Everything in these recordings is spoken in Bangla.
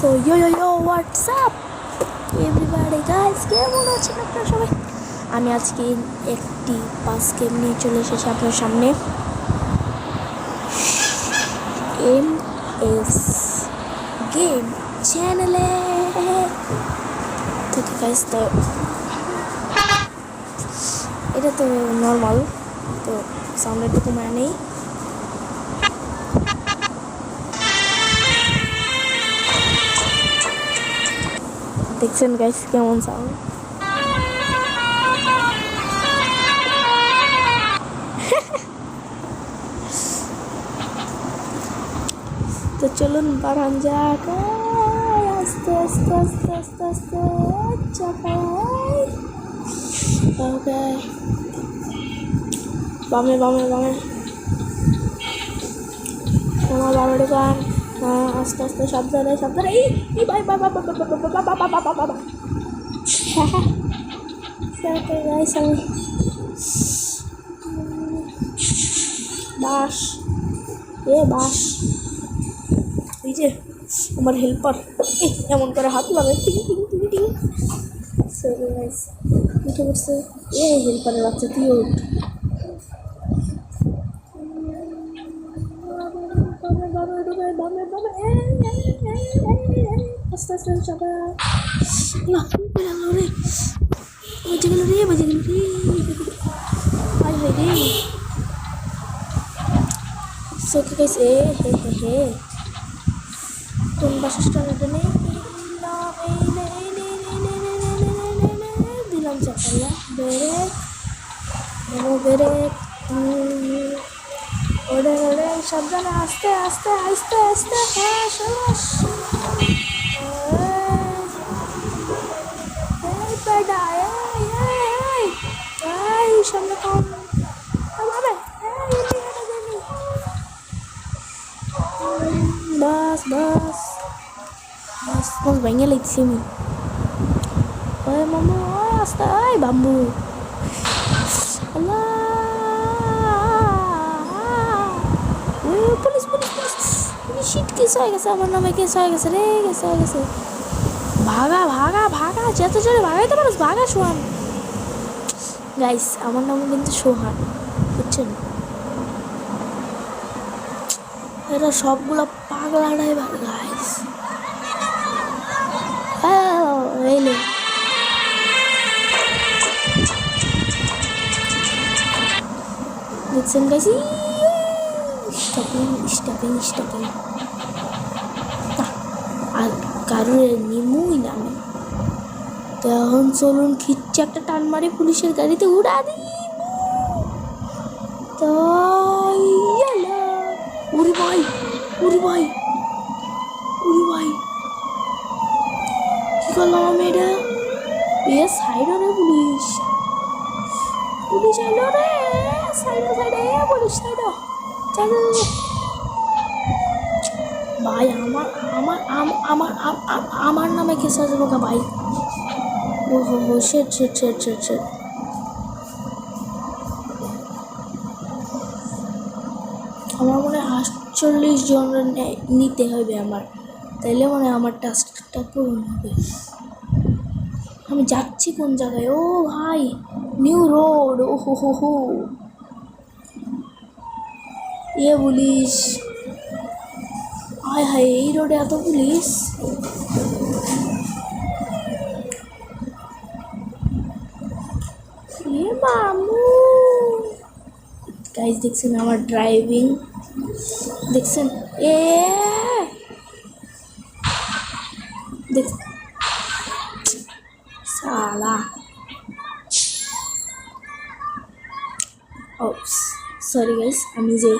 So yo yo yo WhatsApp everybody guys কেমন আছেন আপনারা সবাই? আমি আজকে একটি পাস গেম নিয়ে চলে এসেছি আপনার সামনে। এম এস গেম চ্যানেলে তো গাইস তো এটা তো নর্মাল তো সামনে একটু কমায় নেই। দেখছেন গাইস কেমন সাউন্ড তো চলুন বাড়ান যাক। আস্তে আস্তে আস্তে আস্তে আস্তে ওকে। বামে বামে বামে। আমার বামে হ্যাঁ আস্তে আস্তে সাবধানে সাবধানে এই এই ভাই বাবা বাবা বাবা বাবা বাবা বাবা বাবা আমি বাস এ বাস এই যে আমার হেল্পার এমন করে হাত লাগে টিং টিং টিং টিং উঠে বসছে এ হেল্পারের বাচ্চা তুই উঠ বামে বামে আস্তে আস্তে চাপা না গেল রে বেজে গেল রে বেজে গেল রে আয় হয় রে চোখে গেছে হে হে হে কোন বাসস্টান এটা নেই দিলাম চাপাইয়া বেরেক বেরেক ওরে ওরে, সাবধানে আস্তে আস্তে আস্তে আস্তে হ্যাঁ সবাস সামনে কম বাস বাস। বাস বাস, ভেঙে লিখছি আমি। মামু আস্তে ওই বাম্বু। কেস হয়ে গেছে, আমার নামে কেস হয়ে গেছে রে, কেস হয়ে গেছে। ভাগা ভাগা ভাগা, যত জোরে ভাগাইতে পারিস ভাগা সোহান। গাইস আমার নাম কিন্তু সোহান, বুঝছেন? এরা সবগুলো পাগলা ড্রাইভার গাইস নে দেখছেন গাইস স্টপিং স্টপিং স্টপিং আর নিমুই না তখন চলুন খিচ্ছে একটা টান মারে পুলিশের গাড়িতে উড়া দিই ইয়ালা। ভাই উরি ভাই উরি ভাই। কি করলাম এটা? এ সাইড রে পুলিশ। পুলিশ এলো রে সাইডে সাইডে পুলিশ সাইড ভাই, আমার আমার আমার, আম- আম- আমার নামে কেস আছে বোকা ভাই। ও হো হো শেট শেট শেট শেট শেট আমার মনে হয় আটচল্লিশ জন নিতে হবে আমার। তাইলে মনে আমার টাস্কটা পূরণ হবে। আমি যাচ্ছি কোন জায়গায়? ও ভাই, নিউ রোড ও হো হো হো ইয়ে পুলিশ। হায় হায় এই রোডে এত পুলিশ এ মামু গাইজ দেখছেন আমার ড্রাইভিং দেখছেন এ দেখ সালা ও সরি গাইস আমি যে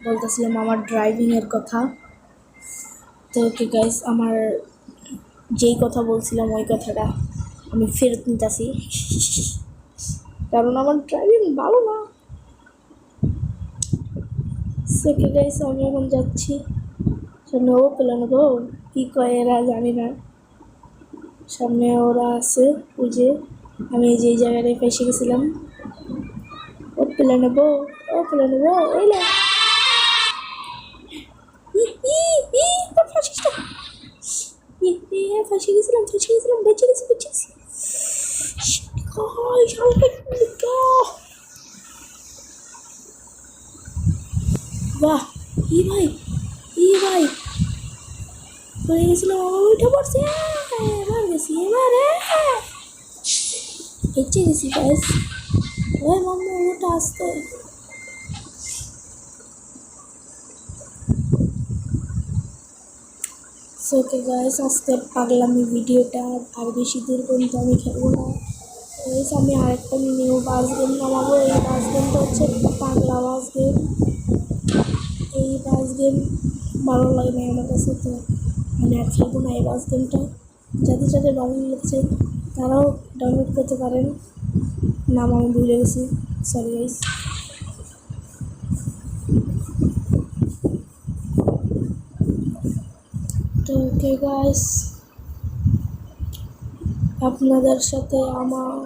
বলতেছিলাম আমার ড্রাইভিংয়ের কথা তো ওকে গাইস আমার যেই কথা বলছিলাম, ওই কথাটা আমি ফেরত নিতেছি। কারণ আমার ড্রাইভিং ভালো না। সেকে গাইস আমি এখন যাচ্ছি। ও পেলাম গো, কী কয় এরা জানি না। সামনে ওরা আছে পুজে আমি যেই জায়গাটায় ফেসে গেছিলাম। ও পেলে নেব ও পেলে নেব এই না। ই, ফাঁসে গেছিলাম ফাঁসে গেছিলাম, বেঁচে গেছি বেঁচে গেছি। Go? বাহ ই ভাই ই ভাই। উঠে পড়ছে। এবার গেছি, এবারে বেঁচে গেছি গাইস ওই মাম্মা আসতে। ওকে গাইস আজকে পাগলামি ভিডিওটা আর বেশি দূর পর্যন্ত আমি খেলব না। গাইস আমি আরেকটা নিউ বাস গেম নামাবো এই বাস গেমটা হচ্ছে পাগলা বাস গেম এই বাস গেম ভালো লাগে না আমার কাছে, তো আমি আর খেলব না এই বাস গেমটা যাদের যাদের ভালো লেগেছে, তারাও ডাউনলোড করতে পারেন। নাম আমি ভুলে গেছি। সরি গাইস গাইস আপনাদের সাথে আমার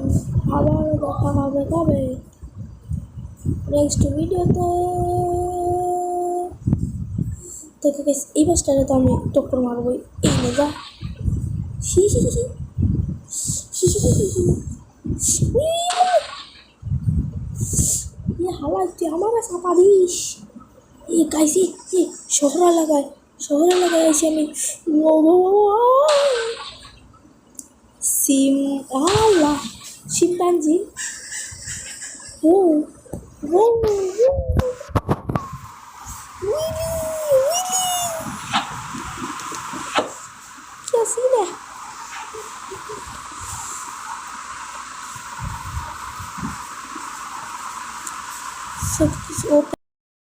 আবারও দেখা হবে তবে নেক্সট ভিডিওতে দেখো গেছি এই বাসটারে তো আমি টক্কর মারবই। এই মজা হাওয়া ইয়ে, তুই আমার সাপা দিস। এই গাইছি শহর এলাকায় Sobrang nag-aayos kami. Wow, wow, wow. Sim, ala. Chimpanzee. Wow. Wow, wow. Wee!